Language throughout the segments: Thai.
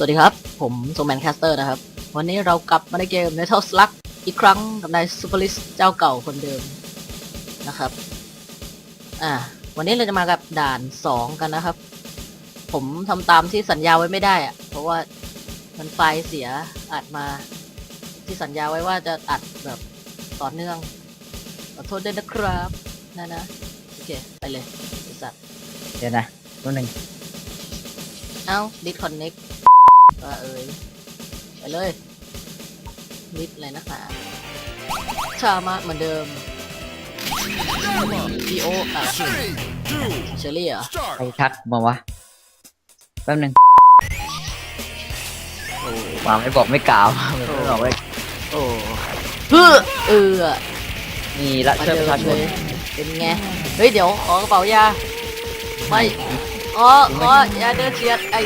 สวัสดีครับ ผมโซแมนแคสเตอร์นะครับ วันนี้เรากลับมาในเกม Metal Slug อีกครั้งกับนายซูเปอร์ลิสเจ้าเก่าคนเดิมนะครับ อ่า วันนี้เราจะมากับด่าน 2 กันนะครับ ผมทำตามที่สัญญาไว้ไม่ได้อะเพราะว่ามันไฟล์เสียอัดมา ที่สัญญาไว้ว่าจะอัดแบบต่อเนื่องขอโทษด้วยนะครับนะนะโอเค ไปเลยไอ้สัตว์เดี๋ยวนะตัวหนึ่งเอ้า disconnect ว่าเอ้ยไปเลยนิดเลยนะคะชามาเหมือนเดิม D O อะ Three, two, เชอรี่เหรอ start. ใครทักมาวะแป๊บหนึงโอ้มาไม่บอกไม่กล่าวไม่บอกไม่โอ้เพื่อเออมีละมาเชิญเดิประชามชเลนยเป็นไงเฮ้ยเดี๋ยวขอกระเป๋ายาไม่ขอขอยาเดินเฉียดไอ้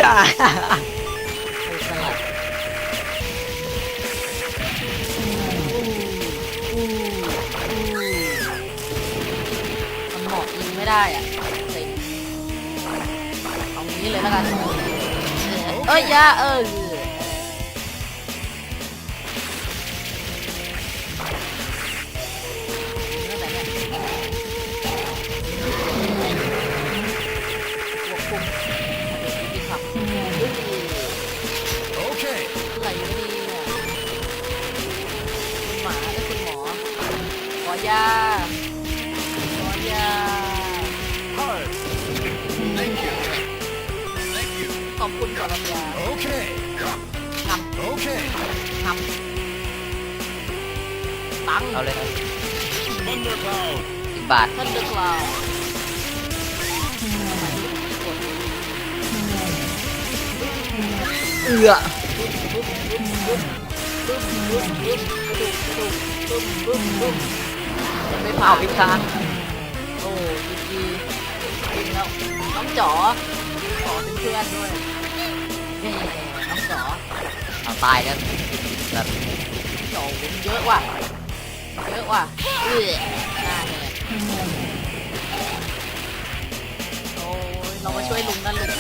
ไม่ได้อะเซ็งเอางี้เลยแล้วกัน เอ้ยยาเออ รับยา Okay. ท Okay. ำทำตังค์เอาเลย Thundercloud. สิบบาทท่า นเดอะคลาวเอือไม่เผาผ่านพิซซ่าโอ้ดีดีจริงแล้วน้องจ๋อขอเป็นเพื่อนด้วยเย้น้องจ๋อเอาตายแล้วแบบจ๋อเป็นเยอะว่ะ เยอะว่ะเอ้ยหน้าเลยโอ้ยเรามาช่วยลุงนั่นลุงนะไ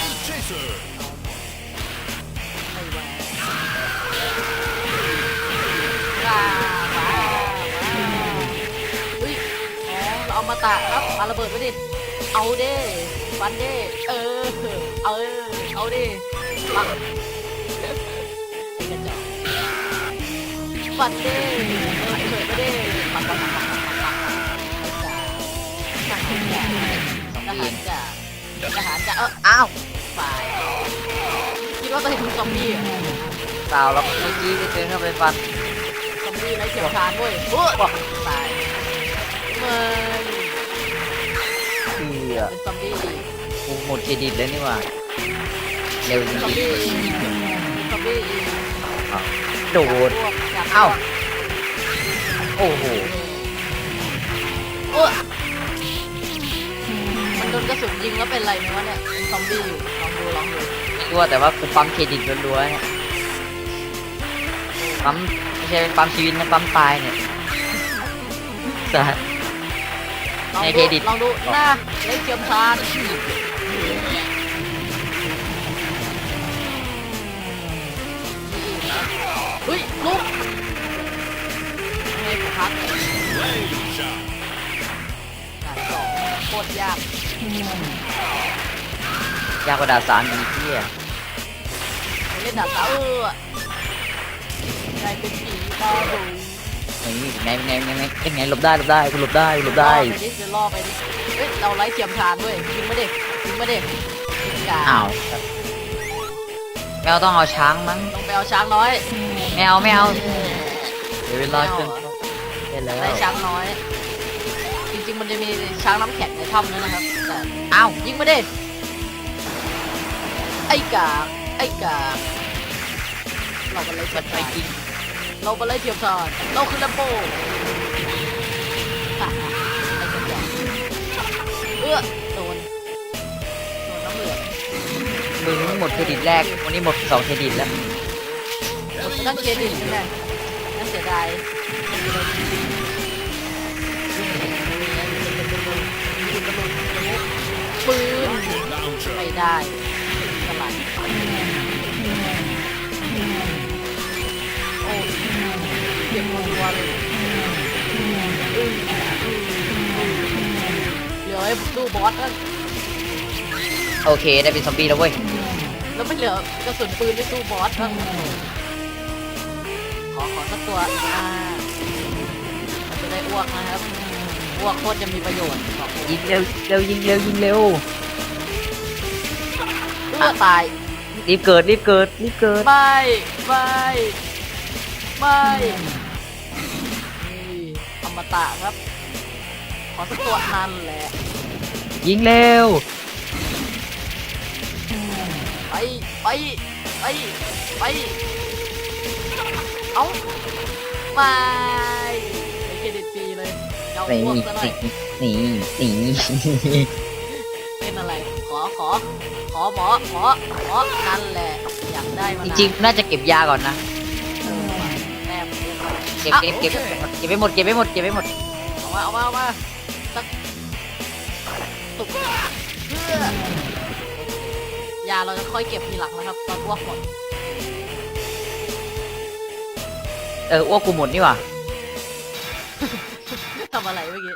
ม่ไหวว้าวว้าวว้าวอุ้ยอ๋อเราเอามาตะครับมาระเบิดไว้ดิ เอาเด้ฟันเด้เออ เออเอา ดิปังไอ้กระจอกฟันเด้เออเฉยไปด้ปังปังปังปังปังปังทหารจ่าทหารจ่าทหารจ่าเอออ้าวฝ่ายคิดว่าตัวเองเป็นซอมบี้เหรอสาวแล้วเมื่อกี้ไปเจอเข้าไปฟันซอมบี้ไรเฉียวชาญเว้ยเฮ้ยตายเมืองเอือเป็นซอมบี้ กูหมดเครดิตแล้วนี่หว่า เร็วจเป็นซอมริงบี้อีกๆโดด พวกอยากเอ้า โอ้โห โอ้ยมันโดนกระสุนยิงแล้วเป็นไรไหมวะเนี่ยเป็นซอมบี้อยู่ลองดูลองดูไม่รู้อะแต่ว่ากูปั๊มเครดิตล้วนๆเนี่ยปั๊มไม่ใช่ปั๊มชีวิตนะปั๊มตายเนี่ยสาลองในเครดิตลองดูหน้าไรเฉียวชาญ เฮ้ยลุกไงผมพัก Leg shot. ด่านสองโคตรยากยากกว่าดาบสามอีกที่อะเล่นด่านสาวเออกลายเป็นผีตาดูนี่ไงไงไงไงไงหลบได้หลบได้กูหลบได้กูหลบได้ล่อไปดิจะล่อไปดิเฮ้ยเราไล่เทียมทานด้วยยิงมาเด็กยิงมาเด็กยิงกาอ้าว ไม่เอาต้องเอาช้างมั้งลงไปเอาช้างน้อยไม่เอาไม่เอาเดี๋ยวเวลาเกินได้แล้วได้ช้างน้อย จริงๆมันจะมีช้างน้ำแข็งในถ้ำด้วยนะครับแต่อ้าวยิงมาเด็กไอ้กากไอ้กากเราไปไล่เทีมัยนมไปทานจริงเราไปไล่เทียมทานเราคือแลมโบ้ฮ่าฮ่าไอ้กระจอกเอื้อ มือนี้หมดเครดิตแรก วันนี้หมดสองเครดิตแล้ว ต้องเครดิตแน่น่าเสียดายปืนไม่ได้สลัดโอ้เก็บรัวเลยเดี๋ยวไอ้ดูบอสก็ โอเคได้เป็นซอมบี้แล้วเว้ย แล้วไม่เหลือกระสุนปืนในตู้บอสแล้วขอขอสักตัวอ่ามันจะได้อ้วกนะครับอ้วกโคตรจะมีประโยชน์บอกเลยยิงเร็วเร็วยิงเร็วยิงเร็ว เพื่อตายรีบเกิดรีบเกิดรีบเกิด ไม่ไม่ไม่นี่อมตะครับ ขอสักตัวนั่นแหละยิงเร็ว ไปไปไปไปเอาไม่ไม่เครดิตีเลยเอานี่พวกซะหน่อยนี่นี่เป็นอะไรขอขอ ขอหมอหมอหมอนั่นแหละอยากได้มาจริงๆน่าจะเก็บยาก่อนนะเออแมเยอะมากเก็บเก็บเก็บเก็บไปหมดเก็บไปหมดเก็บไปหมดเอามาเอามาเอามาสักตุกเพื่อาเราจะค่อยเก็บทีหลังนะครับตอนอ้วกหมดเอออ้วกกูหมดนี่หว่าทำอะไรเมื่อกี้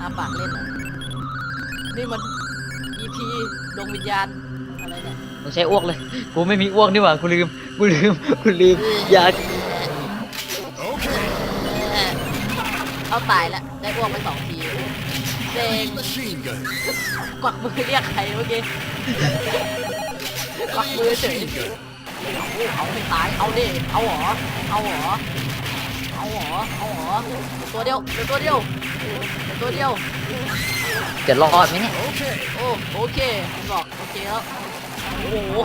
อาปากเล่นเหรอะนี่มัน EP ดวงวิญญาณอะไรเนี่ยมึงใช้อ้วกเลย กูไม่มีอ้วกนี่หว่ากูลืม กูลืม กูลืม อยาก Okay. เอาตายแล้วได้อ้วกไปสองทีเซ็ง Machine gun. กวักมือเรียกใครเมื่อกี้ กวักมือเฉยเอาเอาไม่ตาย เอาดิเอาเหรอ เอาเหรอ เอาเหรอ เอาเหรอ ตัวเดียวเดี๋ยวตัวเดียวเดี๋ยวตัวเดียว จะรอดไหมเนี่ยโอ้โอเคบอกโอเคแล้ว โอ้โห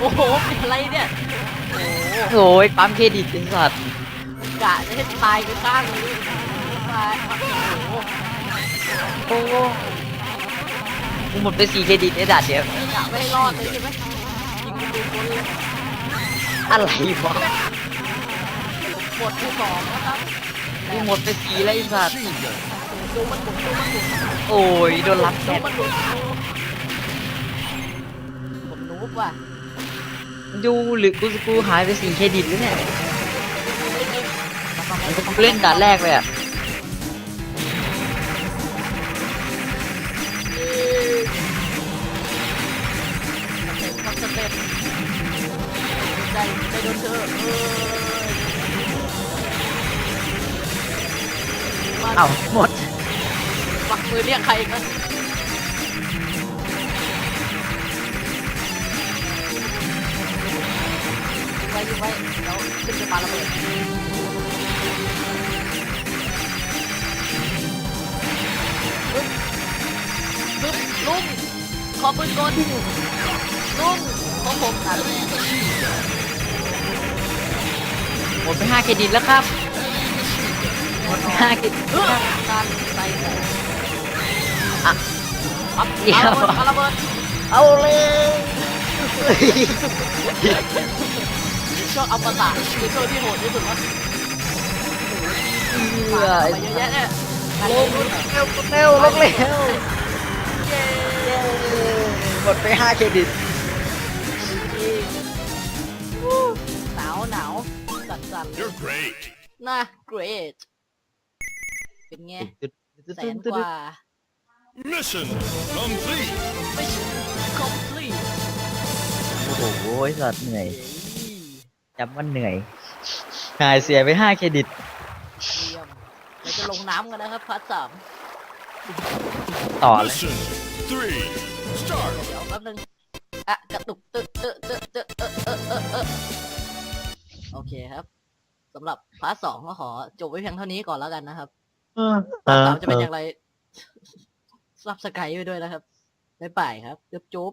โอ้โหเป็นอะไรเนี่ย โอ้โห โอ้ยปั๊มเครดิตเป็นสัตว์กะจะให้ตายไปข้างนึงตายโอ้โห หมดไปสี่เครดิตไอ้ดัดเดียวกะไม่ให้รอดเลยใช่ไหมยิงกูดูคนเลยอะไรวะหมดที่สองนะครับกูหมดไปสี่แล้วไอ้สัตว์ Machine gun. ดูมันหมุนดูมันหมุนโอ้ยโดนรับแดดูดมันหมุนผมนูบว่ะดูหรือกูกูหายไปสี่เครดิตแล้วเนี่ยไม่จริงกูเล่นด่านแรกเลยอะ ทำสเต็ปใจใจโดนเธอเออมาเอ้าหมดปักมือเรียกใครกันไว้ไว้แล้วขึ้นไปปาระเบิดปึ๊บปึ๊บลุงข อปืนกลลุงของผมตัดหมดไปห้าเครดิตแล้วครับหมดไปห้าเครดิตเออการใส่ใส่อะปั๊บเดี๋ยวปาระเบิดเอาเลยช่วงอมตะคือช่วงที่โหดที่สุดแล้วเบื่อไปไอ้เยอะแยะเนี่ยลงเร็วเร็วลงเร็วเย้ หมดไปห้าเครดิตหนาวหนาวสั่นสั่น You're great. น่า great เป็นไงแสนกว่า Mission complete. mission complete โอ้โหสัตว์เหนื่อยเย้จำว่าเหนื่อย หายเสียไปห้าเครดิตเยี่ยมเราจะลงน้ำกันนะครับพาร์ทสามต่อเลย Mission three. Start. เดี๋ยวแป๊บนึงอะกระตุกตึ๊ดตึ๊ดตึ๊ดตึ๊ดเออเออเออเออโอเคครับสำหรับพาร์ทสองก็ขอจบไว้เพียงเท่านี้ก่อนแล้วกันนะครับพาร์ทสามจะเป็นอย่างไรซับสไครต์ไปด้วยนะครับบ๊ายบายครับจุ๊บจุ๊บ